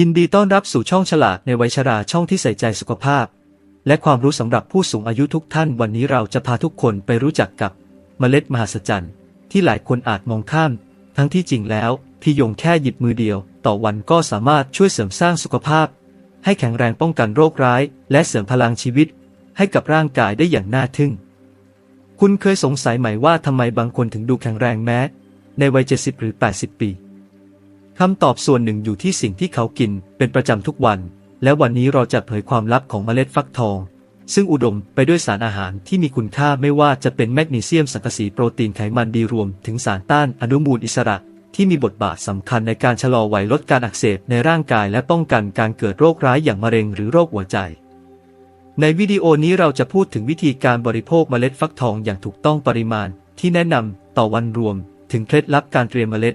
ยินดีต้อนรับสู่ช่องฉลาดในวัยชราช่องที่ใส่ใจสุขภาพ และความรู้สำหรับผู้สูงอายุทุกท่าน วันนี้เราจะพาทุกคนไปรู้จักกับเมล็ดมหัศจรรย์ ที่หลายคนอาจมองข้าม ทั้งที่จริงแล้วพี่ยงแค่หยิบมือเดียว ต่อวันก็สามารถช่วยเสริมสร้างสุขภาพ ให้แข็งแรงป้องกันโรคร้าย และเสริมพลังชีวิต ให้กับร่างกายได้อย่างน่าทึ่ง คุณเคยสงสัยไหมว่าทำไมบางคนถึงดูแข็งแรงแม้ ในวัย 70 หรือ 80 ปี คำตอบส่วนหนึ่งอยู่ที่สิ่งที่เขากินเป็นประจำทุกวัน และวันนี้เราจะเผยความลับของเมล็ดฟักทอง ซึ่งอุดมไปด้วยสารอาหารที่มีคุณค่าไม่ว่าจะเป็นแมกนีเซียมสังกะสีโปรตีนไขมันดีรวมถึงสารต้านอนุมูลอิสระ ที่มีบทบาทสำคัญในการชะลอวัยลดการอักเสบในร่างกายและป้องกันการเกิดโรคร้ายอย่างมะเร็งหรือโรคหัวใจในวิดีโอนี้เราจะพูดถึงวิธีการบริโภคเมล็ดฟักทองอย่างถูกต้องปริมาณ ที่แนะนำต่อวันรวม ถึงเคล็ดลับการเตรียมเมล็ด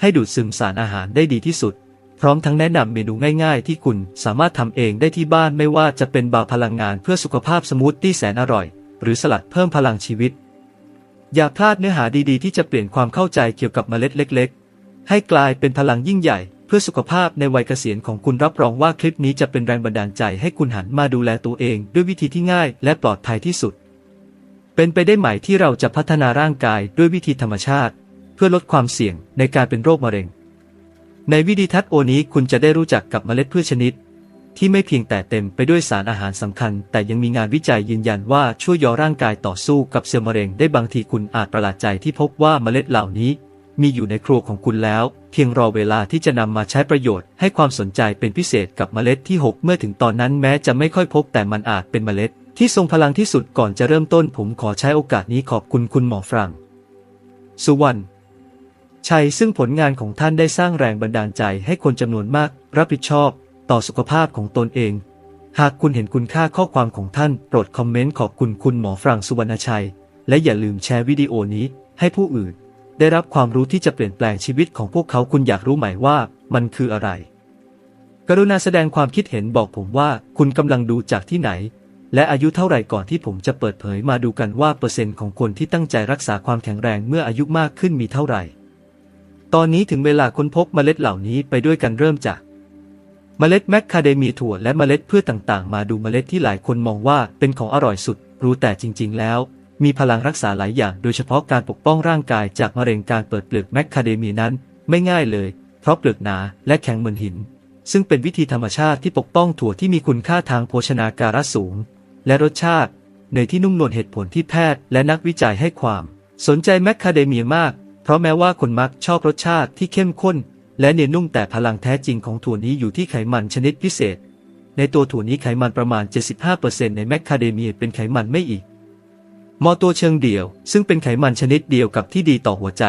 ให้ดูดซึมสารอาหารได้ดีที่สุด พร้อมทั้งแนะนำเมนูง่ายๆ ที่คุณสามารถทำเองได้ที่บ้านไม่ว่าจะเป็นบาร์พลังงานเพื่อสุขภาพสมูทตี้แสนอร่อย หรือสลัดเพิ่มพลังชีวิต อย่าพลาดเนื้อหาดีๆ ที่จะเปลี่ยนความเข้าใจเกี่ยวกับเมล็ดเล็ก ๆ ให้กลายเป็นพลังยิ่งใหญ่เพื่อสุขภาพในวัยเกษียณของคุณรับรองว่าคลิปนี้จะเป็นแรงบันดาลใจให้คุณหันมาดูแลตัวเอง ด้วยวิธีที่ง่ายและปลอดภัยที่สุด เป็นไปได้ไหมที่เราจะพัฒนาร่างกายด้วยวิธีธรรมชาติ เพื่อลดความเสี่ยงในการเป็นโรคมะเร็ง ในวิดีทัศน์โอนี้คุณจะได้รู้จักกับเมล็ดพืชชนิด ที่ไม่เพียงแต่เต็มไปด้วยสารอาหารสำคัญ แต่ยังมีงานวิจัยยืนยันว่าช่วยย่อร่างกายต่อสู้กับเซลล์มะเร็งได้บางทีคุณอาจประหลาดใจที่พบว่าเมล็ดเหล่านี้ มีอยู่ในครัวของคุณแล้ว เพียงรอเวลาที่จะนำมาใช้ประโยชน์ ให้ความสนใจเป็นพิเศษกับเมล็ดที่ 6 เมื่อถึงตอนนั้นแม้จะไม่ค่อยพบแต่มันอาจเป็นเมล็ด ที่ทรงพลังที่สุดก่อนจะเริ่มต้นผมขอใช้โอกาสนี้ขอบคุณคุณหมอฟรังสุวรรณ ชัยซึ่งผลงานของท่านได้สร้างแรงบันดาลใจให้คนจำนวนมาก รับผิดชอบต่อสุขภาพของตนเอง หากคุณเห็นคุณค่าข้อความของท่าน โปรดคอมเมนต์ขอบคุณคุณหมอฟรังสุวรรณชัย และอย่าลืมแชร์วิดีโอนี้ให้ผู้อื่น ได้รับความรู้ที่จะเปลี่ยนแปลงชีวิตของพวกเขาคุณอยากรู้ไหมว่ามันคืออะไร กรุณาแสดงความคิดเห็นบอกผมว่าคุณกำลังดูจากที่ไหน และอายุเท่าไหร่ก่อนที่ผมจะเปิดเผยมาดูกันว่าเปอร์เซ็นต์ของคนที่ตั้งใจรักษาความแข็งแรงเมื่ออายุมากขึ้นมีเท่าไหร่ ตอนนี้ถึงเวลาค้นพบเมล็ดเหล่านี้ไปด้วยกันเริ่มจาก เมล็ดแมคคาเดเมียถั่วและเมล็ดพืชต่างๆ มาดูเมล็ดที่หลายคนมองว่าเป็นของอร่อยสุด รู้แต่จริง ๆ แล้ว มีพลังรักษาหลายอย่าง โดยเฉพาะการปกป้องร่างกายจากมะเร็งการเปิดเปลือกแมคคาเดเมียนั้น ไม่ง่ายเลย เพราะเปลือกหนาและแข็งเหมือนหิน ซึ่งเป็นวิธีธรรมชาติที่ปกป้องถั่วที่มีคุณค่าทางโภชนาการสูง และรสชาติเนยที่นุ่มนวลเหตุผลที่แพทย์และนักวิจัยให้ความ สนใจแมคคาเดเมียมาก เพราะแม้ว่าคนมักชอบรสชาติที่เข้มข้น และเนียนนุ่มแต่พลังแท้จริงของถั่วนี้อยู่ที่ไขมันชนิดพิเศษ ในตัวถั่วนี้ไขมันประมาณ 75%ในแมคคาเดเมียเป็นไขมันไม่อีกมอตัวเชิงเดี่ยว ซึ่งเป็นไขมันชนิดเดียวกับที่ดีต่อหัวใจ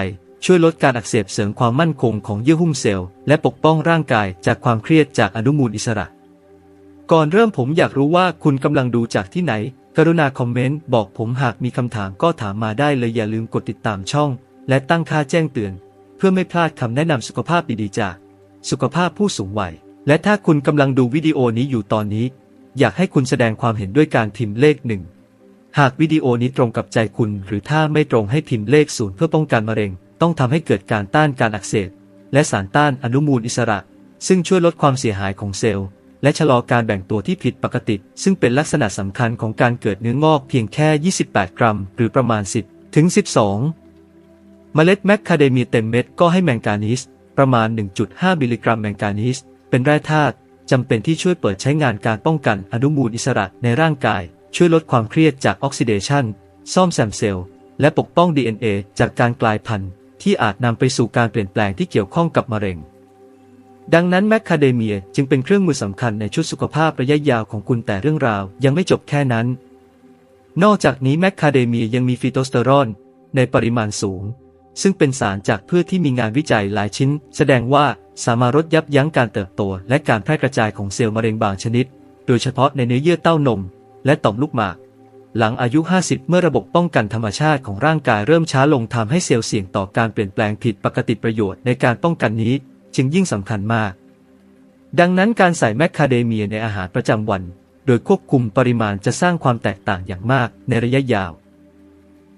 ช่วยลดการอักเสบเสริมความมั่นคงของเยื่อหุ้มเซลล์และปกป้องร่างกายจากความเครียดจากอนุมูลอิสระ ก่อนเริ่มผมอยากรู้ว่าคุณกำลังดูจากที่ไหน กรุณาคอมเมนต์บอกผมหากมีคำถามก็ถามมาได้เลยอย่าลืมกดติดตามช่อง และตั้งค่าแจ้งเตือน เพื่อไม่พลาดคำแนะนำสุขภาพดีๆจาก สุขภาพผู้สูงวัย และถ้าคุณกำลังดูวิดีโอนี้อยู่ตอนนี้ อยากให้คุณแสดงความเห็นด้วยการพิมพ์เลขหนึ่งหากวิดีโอนี้ตรงกับใจคุณ หรือถ้าไม่ตรงให้พิมพ์เลขศูนย์เพื่อป้องกันมะเร็ง ต้องทำให้เกิดการต้านการอักเสบและสารต้านอนุมูลอิสระ ซึ่งช่วยลดความเสียหายของเซลล์ และชะลอการแบ่งตัวที่ผิดปกติ ซึ่งเป็นลักษณะสำคัญของการเกิดเนื้องอกเพียงแค่ 28 กรัม หรือประมาณ 10 ถึง 12 เมล็ดแมคคาเดเมียเต็มเม็ดก็ให้แมงกานีสประมาณ 1.5 มิลลิกรัมแมงกานีสเป็นแร่ธาตุจำเป็นที่ช่วยเปิดใช้งานการป้องกันอนุมูลอิสระในร่างกาย ช่วยลดความเครียดจากออกซิเดชันซ่อมแซมเซลล์ และปกป้อง DNA จากการกลายพันธุ์ ที่อาจนำไปสู่การเปลี่ยนแปลงที่เกี่ยวข้องกับมะเร็ง ดังนั้นแมคคาเดเมียจึงเป็นเครื่องมือสำคัญในชุดสุขภาพระยะยาวของคุณแต่เรื่องราวยังไม่จบแค่นั้น นอกจากนี้แมคคาเดเมียยังมีฟีโตสเตอรอนในปริมาณสูง ซึ่งเป็นสารจากพืชที่มีงานวิจัยหลายชิ้น แสดงว่าสามารถลดยับยั้งการเติบโต และการแพร่กระจายของเซลล์มะเร็งบางชนิด โดยเฉพาะในเนื้อเยื่อเต้านม และต่อมลูกหมาก หลังอายุ 50 เมื่อระบบป้องกันธรรมชาติของร่างกายเริ่มช้าลงทำให้เซลล์เสี่ยงต่อการเปลี่ยนแปลงผิดปกติประโยชน์ในการป้องกันนี้ จึงยิ่งสำคัญมาก ดังนั้นการใส่แมคคาเดเมียในอาหารประจำวัน โดยควบคุมปริมาณจะสร้างความแตกต่างอย่างมากในระยะยาว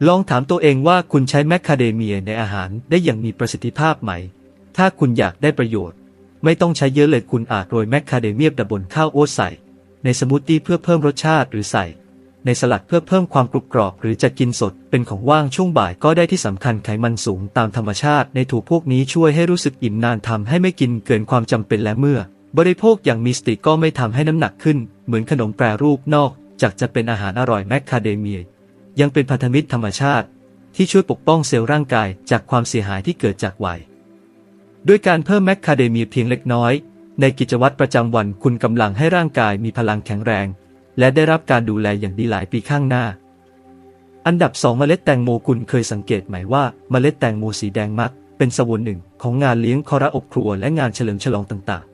ลองถามตัวเองว่าคุณใช้แมคคาเดเมียในอาหารได้อย่างมีประสิทธิภาพไหม ถ้าคุณอยากได้ประโยชน์ ไม่ต้องใช้เยอะเลยคุณอาจโรยแมคคาเดเมียมดับบนข้าวโอ๊ตใส่ ในสมูทตี้เพื่อเพิ่มรสชาติหรือใส่ ในสลัดเพื่อเพิ่มความกรุบกรอบหรือจะกินสดเป็นของว่างช่วงบ่ายก็ได้ที่สำคัญไขมันสูงตามธรรมชาติในถั่วพวกนี้ช่วยให้รู้สึกอิ่มนานทำให้ไม่กินเกินความจำเป็นและเมื่อ บริโภคอย่างมีสติก็ไม่ทำให้น้ำหนักขึ้น เหมือนขนมแปรรูปนอกจากจะเป็นอาหารอร่อยแมคคาเดเมีย ยังเป็นพันธมิตรธรรมชาติ ที่ช่วยปกป้องเซลล์ร่างกายจากความเสียหายที่เกิดจากวัย ด้วยการเพิ่มแมคคาเดเมียเพียงเล็กน้อย ในกิจวัตรประจำวันคุณกำลังให้ร่างกายมีพลังแข็งแรง และได้รับการดูแลอย่างดีหลายปีข้างหน้า อันดับ 2 เมล็ดแตงโมคุณเคยสังเกตไหมว่าเมล็ดแตงโมสีแดงมัก เป็นส่วนหนึ่งของงานเลี้ยงคอระอบครัวและงานเฉลิมฉลองต่าง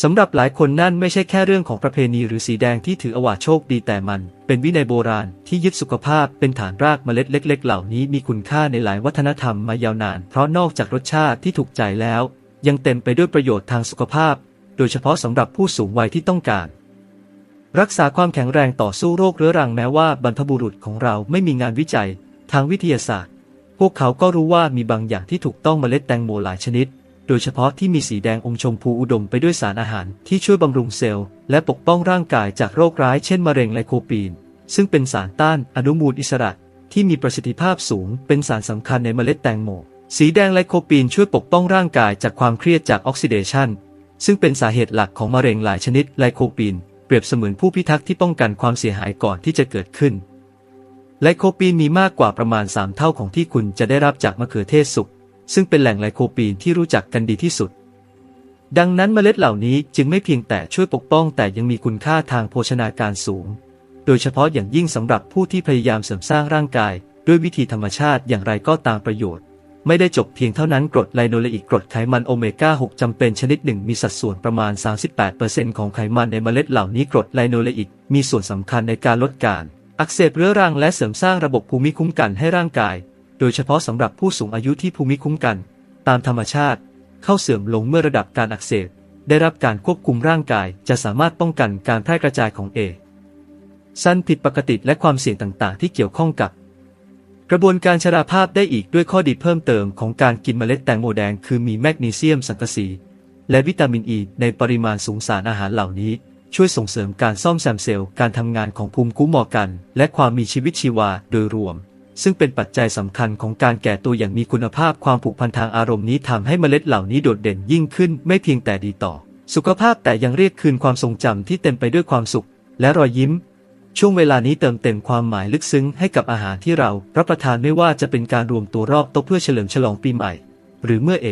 สำหรับหลายคนนั่นไม่ใช่แค่เรื่องของประเพณีหรือสีแดงที่ถืออวาโชคดีแต่มัน เป็นวินัยโบราณที่ยึดสุขภาพเป็นฐานรากเมล็ดเล็ก ๆ เหล่านี้มีคุณค่าในหลายวัฒนธรรมมายาวนาน เพราะนอกจากรสชาติที่ถูกใจแล้ว ยังเต็มไปด้วยประโยชน์ทางสุขภาพ โดยเฉพาะสำหรับผู้สูงวัยที่ต้องการ รักษาความแข็งแรงต่อสู้โรคเรื้อรังแม้ว่าบรรพบุรุษของเราไม่มีงานวิจัย ทางวิทยาศาสตร์ พวกเขาก็รู้ว่ามีบางอย่างที่ถูกต้องเมล็ดแตงโมหลายชนิด โดยเฉพาะที่มีสีแดงอมชมพูอุดมไปด้วยสารอาหารที่ช่วยบำรุงเซลล์ และปกป้องร่างกายจากโรคร้ายเช่นมะเร็งไลโคปีน ซึ่งเป็นสารต้านอนุมูลอิสระ ที่มีประสิทธิภาพสูง เป็นสารสำคัญในเมล็ดแตงโม สีแดงไลโคปีนช่วยปกป้องร่างกายจากความเครียดจากออกซิเดชันซึ่งเป็นสาเหตุหลักของมะเร็งหลายชนิดไลโคปีน เปรียบเสมือนผู้พิทักษ์ที่ป้องกันความเสียหายก่อนที่จะเกิดขึ้นไลโคปีนมีมากกว่าประมาณ 3 เท่าของที่คุณจะได้รับจากมะเขือเทศสุก ซึ่งเป็นแหล่งไลโคปีนที่รู้จักกันดีที่สุด ดังนั้นเมล็ดเหล่านี้จึงไม่เพียงแต่ช่วยปกป้องแต่ยังมีคุณค่าทางโภชนาการสูง โดยเฉพาะอย่างยิ่งสำหรับผู้ที่พยายามเสริมสร้างร่างกาย ด้วยวิธีธรรมชาติอย่างไรก็ตามประโยชน์ ไม่ได้จบเพียงเท่านั้นกรดไลโนเลอิกกรดไขมันโอเมก้า 6จำเป็นชนิดหนึ่งมีสัดส่วนประมาณ 38%ของไขมันในเมล็ดเหล่านี้กรดไลโนเลอิกมีส่วนสำคัญในการลดการ อักเสบเรื้อรังและเสริมสร้างระบบภูมิคุ้มกันให้ร่างกาย โดยเฉพาะสำหรับผู้สูงอายุที่ภูมิคุ้มกัน ตามธรรมชาติ เข้าเสื่อมลงเมื่อระดับการอักเสบได้รับการควบคุมร่างกายจะสามารถป้องกันการแพร่กระจายของเอสั้นผิดปกติและความเสี่ยงต่างๆ ที่เกี่ยวข้องกับ กระบวนการชราภาพได้อีกด้วยข้อดีเพิ่มเติมของการกินเมล็ดแตงโมแดงคือมีแมกนีเซียมสังกะสีและวิตามินอ e ีในปริมาณสูงสารอาหารเหล่านี้ ช่วยส่งเสริมการซ่อมแซมเซลล์การทำงานของภูมิคุ้มกัน และความมีชีวิตชีวาโดยรวม ซึ่งเป็นปัจจัยสำคัญของการแก่ตัวอย่างมีคุณภาพความผูกพันทางอารมณ์นี้ทำให้เมล็ดเหล่านี้โดดเด่นยิ่งขึ้น ไม่เพียงแต่ดีต่อ สุขภาพแต่ยังเรียกคืนความทรงจำที่เต็มไปด้วยความสุข และรอยยิ้ม ช่วงเวลานี้เติมเต็มความหมายลึกซึ้งให้กับอาหารที่เรารับประทานไม่ว่าจะเป็นการรวมตัวรอบโต๊ะเพื่อเฉลิมฉลองปีใหม่ หรือเมื่อเอ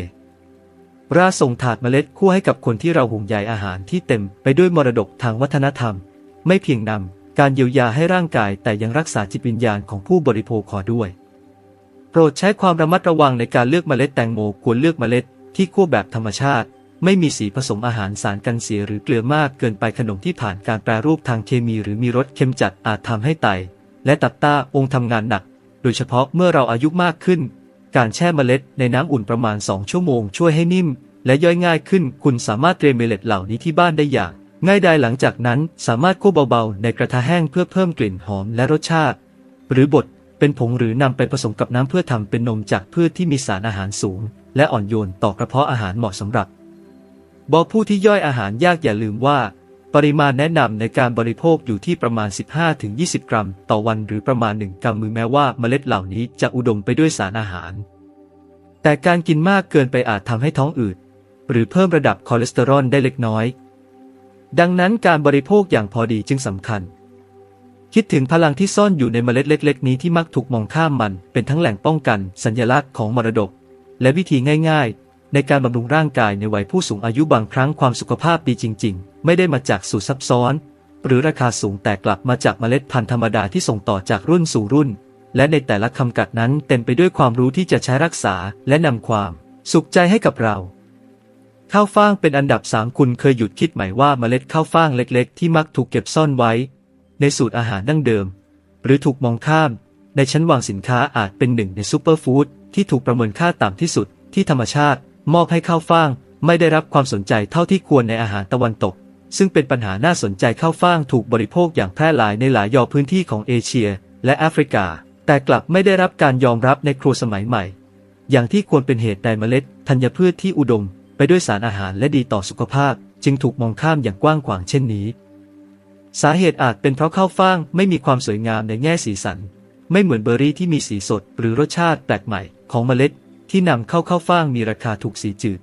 ราส่งถาดเมล็ดคู่ให้กับคนที่เราห่วงใยอาหารที่เต็มไปด้วยมรดกทางวัฒนธรรม ไม่เพียงนำ การเยียวยาให้ร่างกายแต่ยังรักษาจิตวิญญาณของผู้บริโภคขอด้วย โปรดใช้ความระมัดระวังในการเลือกเมล็ดแตงโมควรเลือกเมล็ดที่คั่วแบบธรรมชาติ ไม่มีสีผสมอาหารสารกันเสียหรือเกลือมากเกินไปขนมที่ผ่านการแปรรูปทางเคมีหรือมีรสเค็มจัดอาจทำให้ไต และตับต้าองค์ทำงานหนัก โดยเฉพาะเมื่อเราอายุมากขึ้น การแช่เมล็ดในน้ำอุ่นประมาณ 2 ชั่วโมง ช่วยให้นิ่ม และย่อยง่ายขึ้น คุณสามารถเตรียมเมล็ดเหล่านี้ที่บ้านได้อย่าง ง่ายดายหลังจากนั้นสามารถคั่วเบาๆ ในกระทะแห้งเพื่อเพิ่มกลิ่นหอมและรสชาติ หรือบดเป็นผงหรือนำไปผสมกับน้ำเพื่อทำเป็นนมจากพืชที่มีสารอาหารสูง และอ่อนโยนต่อกระเพาะอาหารเหมาะสำหรับ บอกผู้ที่ย่อยอาหารยากอย่าลืมว่า ปริมาณแนะนำในการบริโภคอยู่ที่ประมาณ 15-20 กรัม ต่อวันหรือประมาณ 1กำมือแม้ว่าเมล็ดเหล่านี้จะอุดมไปด้วยสารอาหาร แต่การกินมากเกินไปอาจทำให้ท้องอืดหรือเพิ่มระดับคอเลสเตอรอลได้เล็กน้อย ดังนั้นการบริโภคอย่างพอดีจึงสำคัญ คิดถึงพลังที่ซ่อนอยู่ในเมล็ดเล็ก ๆ นี้ที่มักถูกมองข้ามมันเป็นทั้งแหล่งป้องกัน สัญลักษณ์ของมรดก และวิธีง่าย ๆ ในการบำรุงร่างกายในวัยผู้สูงอายุบางครั้งความสุขภาพดีจริง ๆ ไม่ได้มาจากสูตรซับซ้อน หรือราคาสูงแต่กลับมาจากเมล็ดพันธุ์ธรรมดาที่ส่งต่อจากรุ่นสู่รุ่น และในแต่ละคำกัดนั้นเต็มไปด้วยความรู้ที่จะใช้รักษาและนำความ สุขใจให้กับเรา ข้าวฟ่างเป็นอันดับสามคุณเคยหยุดคิดไหมว่าเมล็ดข้าวฟ่างเล็กๆ ที่มักถูกเก็บซ่อนไว้ ในสูตรอาหารดั้งเดิม หรือถูกมองข้าม ในชั้นวางสินค้าอาจเป็นหนึ่งในซูเปอร์ฟู้ดที่ถูกประเมินค่าต่ำที่สุด ที่ธรรมชาติ มอบให้ข้าวฟ่าง ไม่ได้รับความสนใจเท่าที่ควรในอาหารตะวันตก ซึ่งเป็นปัญหาน่าสนใจข้าวฟ่างถูกบริโภคอย่างแพร่หลายในหลายยอพื้นที่ของเอเชีย และแอฟริกา แต่กลับไม่ได้รับการยอมรับในครัวสมัยใหม่ อย่างที่ควรเป็นเหตุใดเมล็ดธัญพืชที่อุดม ไปด้วยสารอาหารและดีต่อสุขภาพ จึงถูกมองข้ามอย่างกว้างขวางเช่นนี้ สาเหตุอาจเป็นเพราะข้าวฟ่างไม่มีความสวยงามในแง่สีสัน ไม่เหมือนเบอร์รี่ที่มีสีสดหรือรสชาติแปลกใหม่ของเมล็ด ที่นำเข้าข้าวฟ่างมีราคาถูกสีจืด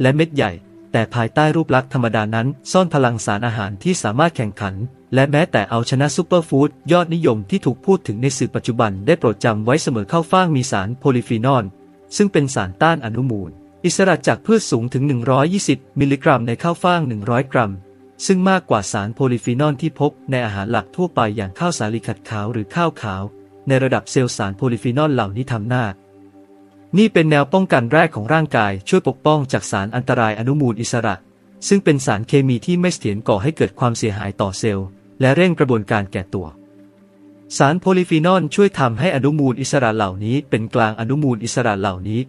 และเม็ดใหญ่ แต่ภายใต้รูปลักษณ์ธรรมดานั้น ซ่อนพลังสารอาหารที่สามารถแข่งขัน และแม้แต่เอาชนะซูเปอร์ฟู้ดยอดนิยมที่ถูกพูดถึงในสื่อปัจจุบันได้โปรดจำไว้เสมอข้าวฟ่างมีสารโพลิฟีนอลซึ่งเป็นสารต้านอนุมูล อิสระจากพืชสูงถึง 120 มิลลิกรัมในข้าวฟ่าง 100 กรัม ซึ่งมากกว่าสารโพลิฟีนอลที่พบในอาหารหลักทั่วไปอย่างข้าวสาลีขัดขาวหรือข้าวขาว ในระดับเซลล์สารโพลิฟีนอลเหล่านี้ทำหน้า นี่เป็นแนวป้องกันแรกของร่างกายช่วยปกป้องจากสารอันตรายอนุมูลอิสระ ซึ่งเป็นสารเคมีที่ไม่เสถียรก่อให้เกิดความเสียหายต่อเซลล์ และเร่งกระบวนการแก่ตัวสารโพลิฟีนอลช่วยทำให้อนุมูลอิสระเหล่านี้เป็นกลางอนุมูลอิสระเหล่านี้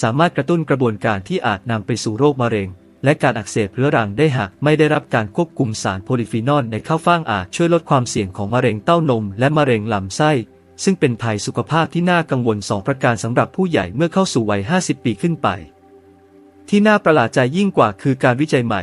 สามารถกระตุ้นกระบวนการที่อาจนำไปสู่โรคมะเร็ง และการอักเสบเรื้อรังได้หากไม่ได้รับการควบคุมสารโพลิฟีนอลในข้าวฟ่างอาจช่วยลดความเสี่ยงของมะเร็งเต้านม และมะเร็งลำไส้ ซึ่งเป็นภัยสุขภาพที่น่ากังวลสองประการสำหรับผู้ใหญ่เมื่อเข้าสู่วัย 50 ปีขึ้นไป ที่น่าประหลาดใจยิ่งกว่าคือการวิจัยใหม่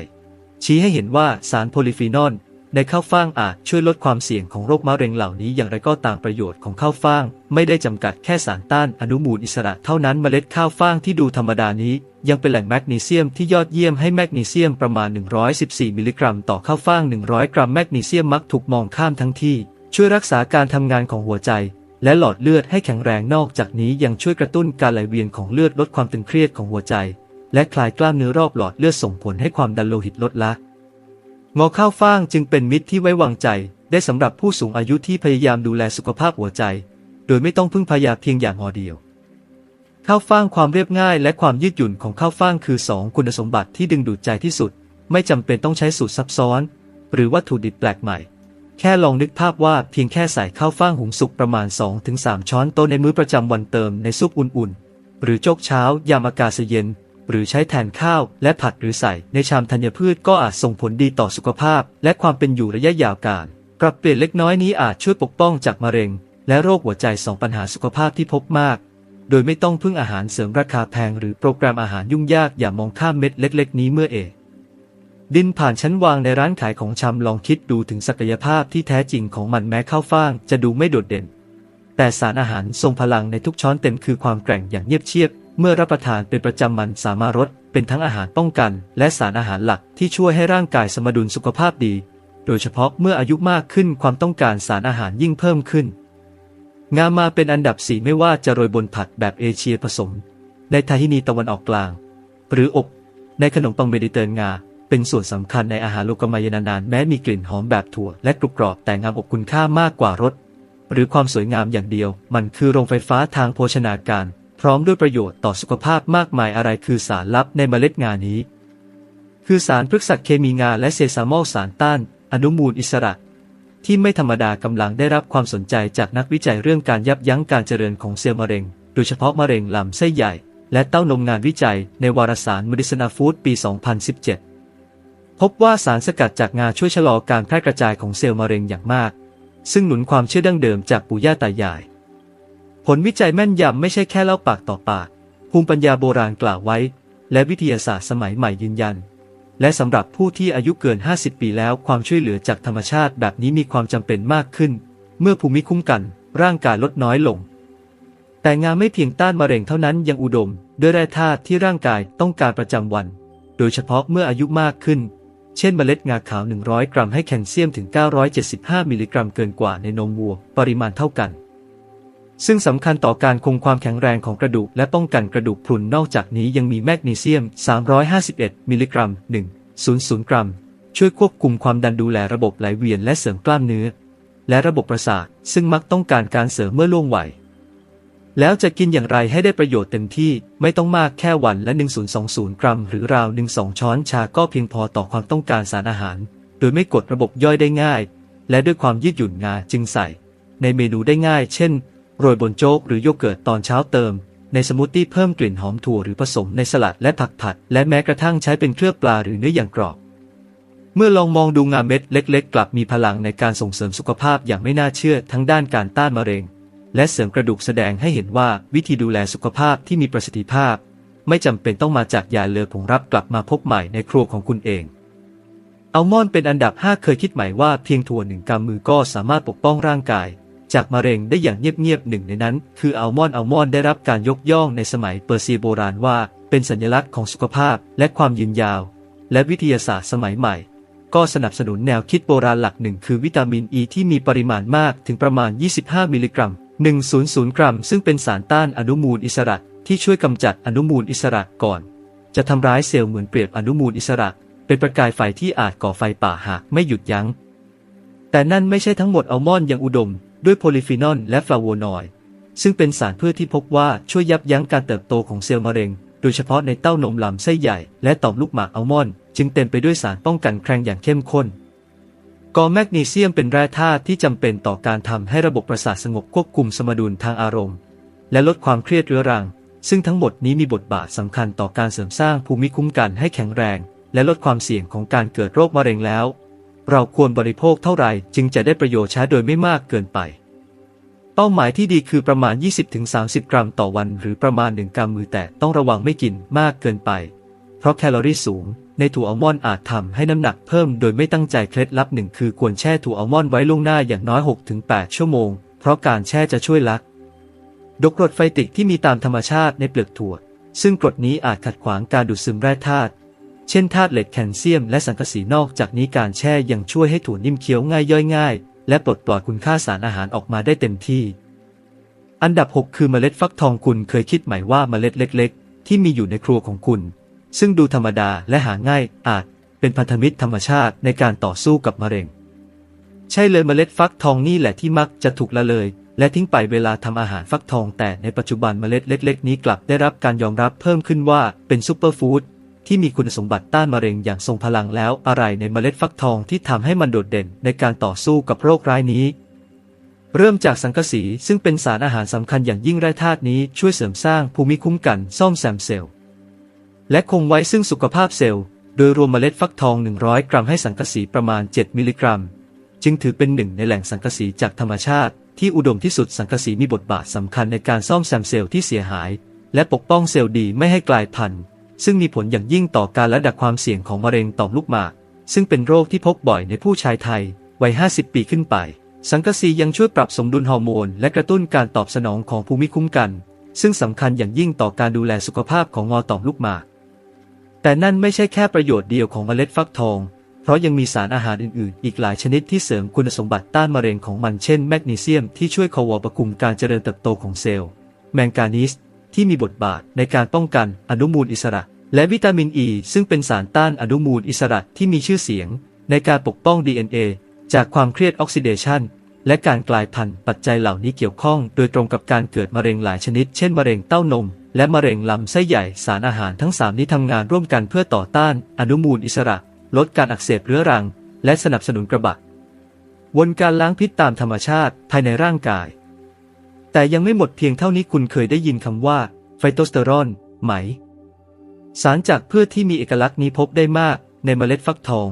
ชี้ให้เห็นว่าสารโพลิฟีนอล ในข้าวฟ่างอาจช่วยลดความเสี่ยงของโรคมะเร็งเหล่านี้อย่างไรก็ตามประโยชน์ของข้าวฟ่าง ไม่ได้จำกัดแค่สารต้านอนุมูลอิสระเท่านั้นเมล็ดข้าวฟ่างที่ดูธรรมดานี้ ยังเป็นแหล่งแมกนีเซียมที่ยอดเยี่ยมให้แมกนีเซียมประมาณ 114 มิลลิกรัม ต่อข้าวฟ่าง 100 กรัมแมกนีเซียมมักถูกมองข้ามทั้งที่ ช่วยรักษาการทำงานของหัวใจ และหลอดเลือดให้แข็งแรงนอกจากนี้ยังช่วยกระตุ้นการไหลเวียนของเลือดลดความตึงเครียดของหัวใจ และคลายกล้ามเนื้อรอบหลอดเลือดส่งผลให้ความดันโลหิตลดละ งอข้าวฟ่างจึงเป็นมิตรที่ไว้วางใจ ได้สำหรับผู้สูงอายุที่พยายามดูแลสุขภาพหัวใจ โดยไม่ต้องพึ่งพายาเพียงอย่างหอเดียว ข้าวฟ่างความเรียบง่ายและความยืดหยุ่นของข้าวฟ่างคือ 2 คุณสมบัติที่ดึงดูดใจที่สุด ไม่จำเป็นต้องใช้สูตรซับซ้อน หรือวัตถุดิบแปลกใหม่ แค่ลองนึกภาพว่าเพียงแค่ใส่ข้าวฟ่างหุงสุกประมาณ 2-3 ช้อนโต๊ะในมื้อประจำวันเติมในซุปอุ่นๆหรือโจ๊กเช้ายามอากาศเย็น หรือใช้แทนข้าวและผัดหรือใส่ในชามธัญพืชก็อาจส่งผลดีต่อสุขภาพ และความเป็นอยู่ระยะยาวการปรับเปลี่ยนเล็กน้อยนี้อาจช่วยปกป้องจากมะเร็ง และโรคหัวใจสองปัญหาสุขภาพที่พบมาก โดยไม่ต้องพึ่งอาหารเสริมราคาแพงหรือโปรแกรมอาหารยุ่งยากอย่ามองข้ามเม็ดเล็ก ๆ นี้เมื่อเอดินผ่านชั้นวางในร้านขายของชำลองคิดดูถึงศักยภาพที่แท้จริงของมันแม้ข้าวฟ่างจะดูไม่โดดเด่น แต่สารอาหารทรงพลังในทุกช้อนเต็มคือความแกร่งอย่างเงียบเชียบ เมื่อรับประทานเป็นประจำมันสามารถรดเป็นทั้งอาหารป้องกัน และสารอาหารหลักที่ช่วยให้ร่างกายสมดุลสุขภาพดี โดยเฉพาะเมื่ออายุมากขึ้นความต้องการสารอาหารยิ่งเพิ่มขึ้น งามาเป็นอันดับสี่ไม่ว่าจะโรยบนผัดแบบเอเชียผสม ในทาฮินีตะวันออกกลาง หรืออบ ในขนมปังเมดิเตอร์เรเนียนเป็นส่วนสำคัญในอาหารโลกมายานานๆแม้มีกลิ่นหอมแบบถั่วและกรุบกรอบแต่งามอบคุณค่ามากกว่ารสหรือความสวยงามอย่างเดียว มันคือโรงไฟฟ้าทางโภชนาการ พร้อมด้วยประโยชน์ต่อสุขภาพมากมายอะไรคือสารลับในเมล็ดงานี้ คือสารพฤกษเคมีงาและเซซามอลสารต้าน อนุมูลอิสระ ที่ไม่ธรรมดากำลังได้รับความสนใจจากนักวิจัยเรื่องการยับยั้งการเจริญของเซลล์มะเร็ง โดยเฉพาะมะเร็งลำไส้ใหญ่ และเต้านมงานวิจัยในวารสาร Medicinal Food ปี 2017 พบว่าสารสกัดจากงาช่วยชะลอการแพร่กระจายของเซลล์มะเร็งอย่างมาก ซึ่งหนุนความเชื่อดั้งเดิมจากปู่ย่าตายาย ผลวิจัยแม่นยำไม่ใช่แค่เล่าปากต่อปาก ภูมิปัญญาโบราณกล่าวไว้ และวิทยาศาสตร์สมัยใหม่ยืนยัน และสำหรับผู้ที่อายุเกิน 50 ปีแล้วความช่วยเหลือจากธรรมชาติแบบนี้มีความจำเป็นมากขึ้น เมื่อภูมิคุ้มกัน ร่างกายลดน้อยลง แต่งาไม่เพียงต้านมะเร็งเท่านั้นยังอุดม ด้วยแร่ธาตุที่ร่างกายต้องการประจำวัน โดยเฉพาะเมื่ออายุมากขึ้น เช่นเมล็ดงาขาว 100 กรัมให้แคลเซียมถึง 975 มิลลิกรัมเกินกว่าในนมวัว ปริมาณเท่ากัน ซึ่งสำคัญต่อการคงความแข็งแรงของกระดูกและป้องกันกระดูกพรุนนอกจากนี้ยังมีแมกนีเซียม 351 มิลลิกรัม 100 กรัม ช่วยควบคุมความดันดูแลระบบไหลเวียนและเสริมกล้ามเนื้อ และระบบประสาท ซึ่งมักต้องการการเสริมเมื่อล่วงวัยแล้วจะกินอย่างไรให้ได้ประโยชน์เต็มที่ไม่ต้องมากแค่วันละ 1020 กรัม หรือราว 1-2 ช้อนชาก็เพียงพอต่อความต้องการสารอาหาร โดยไม่กดระบบย่อยได้ง่าย และด้วยความยืดหยุ่นงาจึงใส่ ในเมนูได้ง่าย เช่น โรยบนโจ๊กหรือโยเกิร์ตตอนเช้าเติม ในสมูทตี้เพิ่มกลิ่นหอมถั่วหรือผสมในสลัดและผักผัด และแม้กระทั่งใช้เป็นเคลือบปลาหรือเนื้ออย่างกรอบ เมื่อลองมองดูงาเม็ดเล็ก ๆ กลับมีพลังในการส่งเสริมสุขภาพอย่างไม่น่าเชื่อทั้งด้านการต้านมะเร็ง และเสริมกระดูกแสดงให้เห็นว่าวิธีดูแลสุขภาพที่มีประสิทธิภาพ ไม่จำเป็นต้องมาจากยาเลอผงรับกลับมาพบใหม่ในครัวของคุณเองอัลมอนด์เป็นอันดับ 5 เคยคิดไหมว่าเพียงถั่วหนึ่งกำมือก็สามารถปกป้องร่างกาย จากมะเร็งได้อย่างเงียบๆหนึ่งในนั้น คืออัลมอนด์อัลมอนด์ได้รับการยกย่องในสมัยเปอร์เซียโบราณว่า เป็นสัญลักษณ์ของสุขภาพและความยืนยาว และวิทยาศาสตร์สมัยใหม่ ก็สนับสนุนแนวคิดโบราณหลักหนึ่งคือวิตามินอ e ีที่มีปริมาณมากถึงประมาณ 25 มิลลิกรัม 100 กรัม ซึ่งเป็นสารต้านอนุมูลอิสระที่ช่วยกำจัดอนุมูลอิสระก่อน จะทำร้ายเซลล์เหมือนเปรียบอนุมูลอิสระ เป็นประกายไฟที่อาจก่อไฟป่าหากไม่หยุดยัง้งแต่นั่นไม่ใช่ทั้งหมดอัลมอนด์ยังอุดม ด้วยโพลีฟีนอลและฟลาโวนอยด์ซึ่งเป็นสารเพื่อที่พบว่าช่วยยับยั้งการเติบโตของเซลล์มะเร็ง โดยเฉพาะในเต้านมลำไส้ใหญ่และต่อมลูกหมากอัลมอนด์จึงเต็มไปด้วยสารป้องกันแครงอย่างเข้มข้นกอแมกนีเซียมเป็นแร่ธาตุที่จำเป็นต่อการทำให้ระบบประสาทสงบควบคุมสมดุลทางอารมณ์ และลดความเครียดเรื้อรัง ซึ่งทั้งหมดนี้มีบทบาทสำคัญต่อการเสริมสร้างภูมิคุ้มกันให้แข็งแรง และลดความเสี่ยงของการเกิดโรคมะเร็งแล้ว เราควรบริโภคเท่าไหร่จึงจะได้ประโยชน์ใช้โดยไม่มากเกินไป เป้าหมายที่ดีคือประมาณ 20-30 กรัมต่อวัน หรือประมาณ 1 กรัมมือแต่ต้องระวังไม่กินมากเกินไป เพราะแคลอรี่สูง ในถั่วอัลมอนด์อาจทำให้น้ำหนักเพิ่มโดยไม่ตั้งใจเคล็ดลับหนึ่งคือควรแช่ถั่วอัลมอนด์ไว้ล่วงหน้าอย่างน้อย 6-8 ชั่วโมง เพราะการแช่จะช่วยลักดกรดไฟติกที่มีตามธรรมชาติในเปลือกถั่ว ซึ่งกรดนี้อาจขัดขวางการดูดซึมแร่ธาตุ เช่นธาตุเหล็กแคลเซียมและสังกะสีนอกจากนี้การแช่ยังช่วยให้ถั่วนิ่มเคี้ยวง่ายย่อยง่าย และปลดปล่อยคุณค่าสารอาหารออกมาได้เต็มที่ อันดับ 6 คือเมล็ดฟักทองคุณเคยคิดไหมว่าเมล็ดเล็ก ๆ ที่มีอยู่ในครัวของคุณ ซึ่งดูธรรมดาและหาง่ายอาจเป็นพันธมิตรธรรมชาติในการต่อสู้กับมะเร็ง ใช่เลยเมล็ดฟักทองนี่แหละที่มักจะถูกละเลย และทิ้งไปเวลาทำอาหารฟักทองแต่ในปัจจุบันเมล็ดเล็ก ๆ นี้กลับได้รับการยอมรับเพิ่มขึ้นว่าเป็นซูเปอร์ฟู้ด ที่มีคุณสมบัติต้านมะเร็งอย่างทรงพลังแล้วอะไรในเมล็ดฟักทองที่ทำให้มันโดดเด่นในการต่อสู้กับโรคร้ายนี้ เริ่มจากสังกะสีซึ่งเป็นสารอาหารสำคัญอย่างยิ่งแร่ธาตุนี้ช่วยเสริมสร้างภูมิคุ้มกันซ่อมแซมเซลล์และคงไว้ซึ่งสุขภาพเซลล์ โดยรวมเมล็ดฟักทอง 100 กรัมให้สังกะสีประมาณ 7 มิลลิกรัม จึงถือเป็นหนึ่งในแหล่งสังกะสีจากธรรมชาติ ที่อุดมที่สุดสังกะสีมีบทบาทสำคัญในการซ่อมแซมเซลล์ที่เสียหาย และปกป้องเซลล์ดีไม่ให้กลายพันธุ์ ซึ่งมีผลอย่างยิ่งต่อการระดับความเสี่ยงของมะเร็งต่อมลูกหมาก ซึ่งเป็นโรคที่พบบ่อยในผู้ชายไทย วัย 50 ปีขึ้นไป สังกะสียังช่วยปรับสมดุลฮอร์โมน และกระตุ้นการตอบสนองของภูมิคุ้มกัน ซึ่งสำคัญอย่างยิ่งต่อการดูแลสุขภาพของงอต่อมลูกหมาก แต่นั่นไม่ใช่แค่ประโยชน์เดียวของเมล็ดฟักทอง เพราะยังมีสารอาหารอื่นๆ อีกหลายชนิดที่เสริมคุณสมบัติต้านมะเร็งของมันเช่นแมกนีเซียมที่ช่วยคอวอประคุมการเจริญเติบโตของเซลล์ แมงกานีส ที่มีบทบาทในการป้องกันอนุมูลอิสระ และวิตามินอ e, ีซึ่งเป็นสารต้านอนุมูลอิสระที่มีชื่อเสียง ในการปกป้อง DNA จากความเครียดออกซิเดชันและการกลายพันธุ์ปัจจัยเหล่านี้เกี่ยวข้อง โดยตรงกับการเกิดมะเร็งหลายชนิด เช่นมะเร็งเต้านม และมะเร็งลำไส้ใหญ่สารอาหารทั้ง 3 นี้ทำงานร่วมกันเพื่อต่อต้านอนุมูลอิสระ ลดการอักเสบเรื้อรัง และสนับสนุนกระบะวนการล้างพิษตามธรรมชาติภายในร่างกาย แต่ยังไม่หมดเพียงเท่านี้คุณเคยได้ยินคำว่าไฟโตสเตอรอนไหม สารจากพืชที่มีเอกลักษณ์นี้พบได้มากในเมล็ดฟักทอง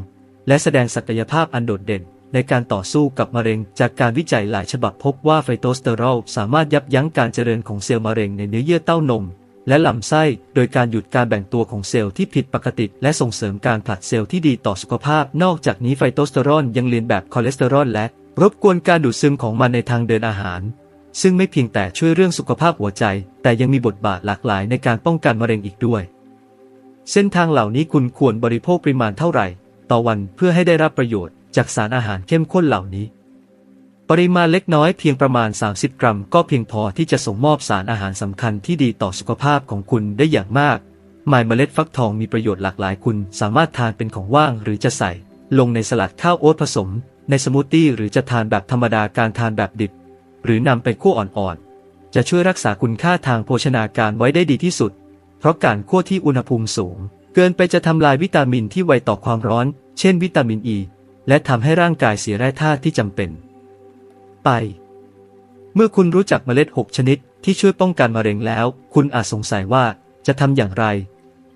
และแสดงศักยภาพอันโดดเด่น ในการต่อสู้กับมะเร็ง จากการวิจัยหลายฉบับพบว่าไฟโตสเตอรอลสามารถยับยั้งการเจริญของเซลล์มะเร็งในเนื้อเยื่อเต้านม และลำไส้ โดยการหยุดการแบ่งตัวของเซลล์ที่ผิดปกติ และส่งเสริมการผลัดเซลล์ที่ดีต่อสุขภาพ นอกจากนี้ไฟโตสเตอรอลยังเลียนแบบคอเลสเตอรอลและรบกวนการดูดซึมของมันในทางเดินอาหาร ซึ่งไม่เพียงแต่ช่วยเรื่องสุขภาพหัวใจ แต่ยังมีบทบาทหลากหลายในการป้องกันมะเร็งอีกด้วย เส้นทางเหล่านี้คุณควรบริโภคปริมาณเท่าไหร่ ต่อวันเพื่อให้ได้รับประโยชน์จากสารอาหารเข้มข้นเหล่านี้ ปริมาณเล็กน้อยเพียงประมาณ 30 กรัม ก็เพียงพอที่จะส่งมอบสารอาหารสำคัญที่ดีต่อสุขภาพของคุณได้อย่างมากหมายเมล็ดฟักทองมีประโยชน์หลากหลายคุณ สามารถทานเป็นของว่างหรือจะใส่ ลงในสลัดข้าวโอ๊ตผสม ในสมูทตี้หรือจะทานแบบธรรมดาการทานแบบดิบ หรือนำไปคั่วอ่อนๆ จะช่วยรักษาคุณค่าทางโภชนาการไว้ได้ดีที่สุด เพราะการคั่วที่อุณหภูมิสูง เกินไปจะทำลายวิตามินที่ไวต่อความร้อน เช่นวิตามินอ e, ีและทำให้ร่างกายเสียแร่ธาตุที่จำเป็น ไป เมื่อคุณรู้จักเมล็ด 6 ชนิดที่ช่วยป้องกันมะเร็งแล้ว คุณอาจสงสัยว่าจะทำอย่างไร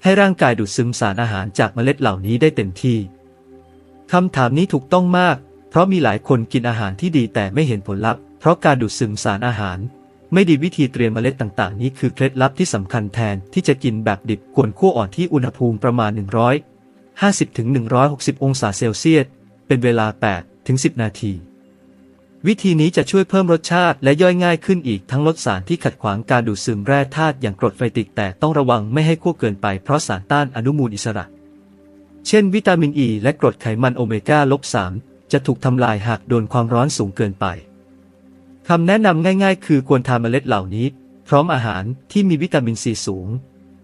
ให้ร่างกายดูดซึมสารอาหารจากเมล็ดเหล่านี้ได้เต็มที่คำถามนี้ถูกต้องมาก เพราะมีหลายคนกินอาหารที่ดีแต่ไม่เห็นผลลัพธ์ เพราะการดูดซึมสารอาหาร ไม่ดีวิธีเตรียมเมล็ดต่างๆ นี้คือเคล็ดลับที่สำคัญแทนที่จะกินแบบดิบควรคั่วอ่อนที่อุณหภูมิประมาณ 150ถึง160 องศาเซลเซียส เป็นเวลา8ถึง10 นาที วิธีนี้จะช่วยเพิ่มรสชาติและย่อยง่ายขึ้นอีกทั้งลดสารที่ขัดขวางการดูดซึมแร่ธาตุอย่างกรดไฟติกแต่ต้องระวังไม่ให้คั่วเกินไปเพราะสารต้านอนุมูลอิสระ เช่น วิตามินอ e ีและกรดไขมันโอเมก้าลบ3จะถูกทำลายหากโดนความร้อนสูงเกินไป คำแนะนำง่ายๆ คือควรทานเมล็ดเหล่านี้ พร้อมอาหารที่มีวิตามินซีสูง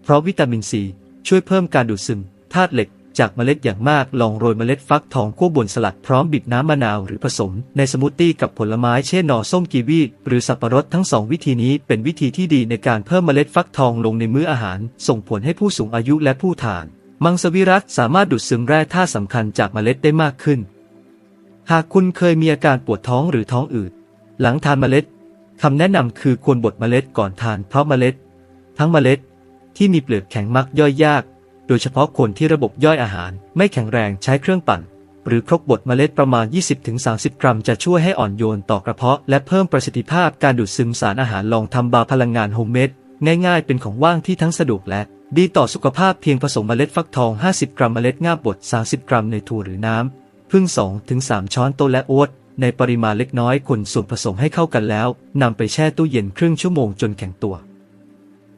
เพราะวิตามินซีช่วยเพิ่มการดูดซึมธาตุเหล็กจากเมล็ดอย่างมากลองโรยเมล็ดฟักทองคั่วบนสลัดพร้อมบีบน้ำมะนาวหรือผสม ในสมูทตี้กับผลไม้เช่นหน่อส้มกีวีหรือสับปะรดทั้งสองวิธีนี้เป็นวิธีที่ดีในการเพิ่มเมล็ดฟักทองลงในมื้ออาหาร ส่งผลให้ผู้สูงอายุและผู้ทาน มังสวิรัตสามารถดูดซึมแร่ธาตุสำคัญจากเมล็ดได้มากขึ้น หากคุณเคยมีอาการปวดท้องหรือท้องอืด หลังทานเมล็ดคำแนะนำคือควรบดเมล็ดก่อนทานเพราะเมล็ด ทั้งเมล็ดที่มีเปลือกแข็งมักย่อยยาก โดยเฉพาะคนที่ระบบย่อยอาหารไม่แข็งแรงใช้เครื่องปั่น หรือครกบดเมล็ดประมาณ 20-30 กรัม จะช่วยให้อ่อนโยนต่อกระเพาะ และเพิ่มประสิทธิภาพการดูดซึมสารอาหารลองทำบาร์พลังงานโฮมเมดง่ายๆ เป็นของว่างที่ทั้งสะดวกและดีต่อสุขภาพเพียงผสมเมล็ดฟักทอง 50 กรัมเมล็ดงาบด30 กรัมในถั่วหรือน้ำพึ่ง 2-3 ช้อนโต๊ะและโอ๊ต ในปริมาณเล็กน้อยคนส่วนผสมให้เข้ากันแล้วนำไปแช่ตู้เย็นครึ่งชั่วโมงจนแข็งตัว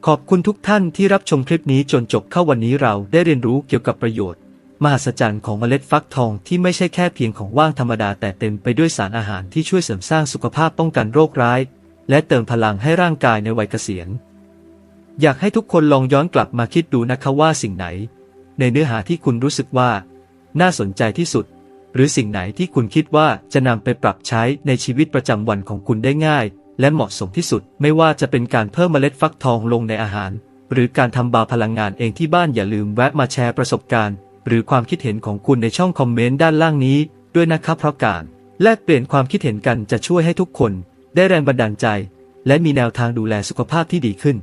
ขอบคุณทุกท่านที่รับชมคลิปนี้จนจบเข้าวันนี้เราได้เรียนรู้เกี่ยวกับประโยชน์ มหัศจรรย์ของเมล็ดฟักทองที่ไม่ใช่แค่เพียงของว่างธรรมดาแต่เต็มไปด้วยสารอาหารที่ช่วยเสริมสร้างสุขภาพป้องกันโรคร้าย และเติมพลังให้ร่างกายในวัยเกษียณ อยากให้ทุกคนลองย้อนกลับมาคิดดูนะคะว่าสิ่งไหน ในเนื้อหาที่คุณรู้สึกว่า น่าสนใจที่สุด หรือสิ่งไหนที่คุณคิดว่าจะนำไปปรับใช้ในชีวิตประจำวันของคุณได้ง่าย และเหมาะสมที่สุด ไม่ว่าจะเป็นการเพิ่มเมล็ดฟักทองลงในอาหาร หรือการทำบาร์พลังงานเองที่บ้านอย่าลืมแวะมาแชร์ประสบการณ์ หรือความคิดเห็นของคุณในช่องคอมเมนต์ด้านล่างนี้ ด้วยนะครับเพราะการแลกเปลี่ยนความคิดเห็นกันจะช่วยให้ทุกคน ได้แรงบันดาลใจ และมีแนวทางดูแลสุขภาพที่ดีขึ้น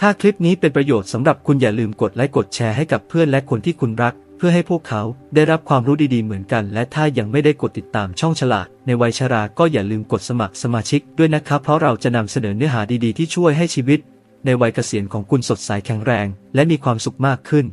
ถ้าคลิปนี้เป็นประโยชน์สำหรับคุณอย่าลืมกดไลค์กดแชร์ให้กับเพื่อนและคนที่คุณรัก เพื่อให้พวกเขาได้รับความรู้ดีๆเหมือนกัน และถ้ายังไม่ได้กดติดตามช่องฉลาด ในวัยชราก็อย่าลืมกดสมัครสมาชิกด้วยนะครับ เพราะเราจะนำเสนอเนื้อหาดีๆที่ช่วยให้ชีวิต ในวัยเกษียณของคุณสดใสแข็งแรง และมีความสุขมากขึ้น